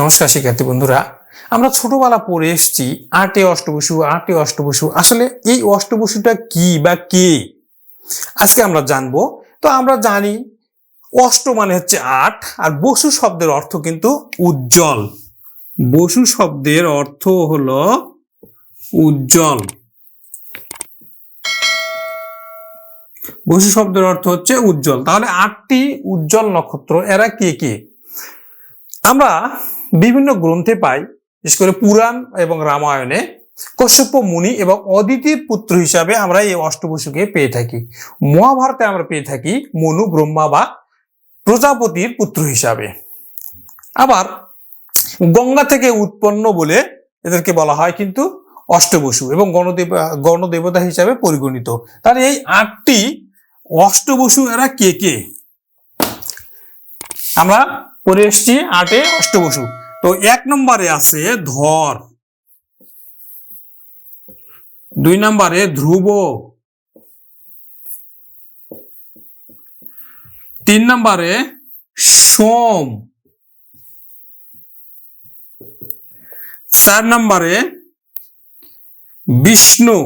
নমস্কার শিক্ষার্থী বন্ধুরা, আমরা ছোটবেলা পড়ে এসেছি আটে অষ্টবসু আটে অষ্টবসু। আসলে এই অষ্টবসুটা কি বা কে? আজকে আমরা জানব। তো আমরা জানি অষ্ট মানে হচ্ছে আট, আর বসু শব্দের অর্থ কিন্তু উজ্জ্বল। বসু শব্দের অর্থ হলো উজ্জ্বল। বসু শব্দের অর্থ হচ্ছে উজ্জ্বল। তাহলে আটটি উজ্জ্বল নক্ষত্র, এরা কে কে? আমরা বিভিন্ন গ্রন্থে পাই, বিশেষ করে পুরাণ এবং রামায়ণে। কশ্যপ মুনি এবং অদিতির পুত্র হিসাবে আমরা এই অষ্টবসুকে পেয়ে থাকি। মহাভারতে আমরা পেয়ে থাকি মনু, ব্রহ্মা বা প্রজাপতির পুত্র হিসাবে। আবার গঙ্গা থেকে উৎপন্ন বলে এদেরকে বলা হয় কিন্তু অষ্টবসু এবং গণদেব, গণদেবতা হিসাবে পরিগণিত। তাহলে এই আটটি অষ্টবসু এরা কে কে? আমরা পড়ে এসছি আটে অষ্টবসু। তো এক নম্বরে আছে ধর। দুই নম্বরে ধ্রুব। তিন নম্বরে সোম। চার নম্বরে বিষ্ণু।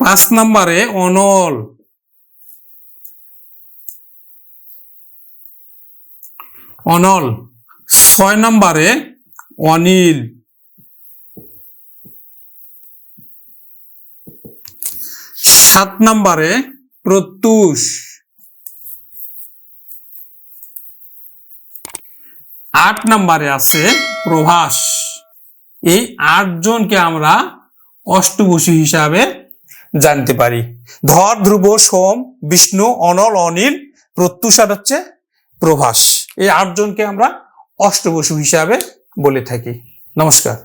পাঁচ নম্বরে অনল। অনল ছয় নম্বরে অনিল। সাত নম্বরে প্রত্যুষ। আট নম্বরে আছে প্রভাস। এই আট জনকে আমরা অষ্টবসু হিসাবে জানতে পারি। ধর, ধ্রুব, সোম, বিষ্ণু, অনল, অনিল, প্রত্যুষ আর হচ্ছে প্রভাস। এই আটজনকে আমরা অষ্টবসু হিসাবে বলে থাকি। নমস্কার।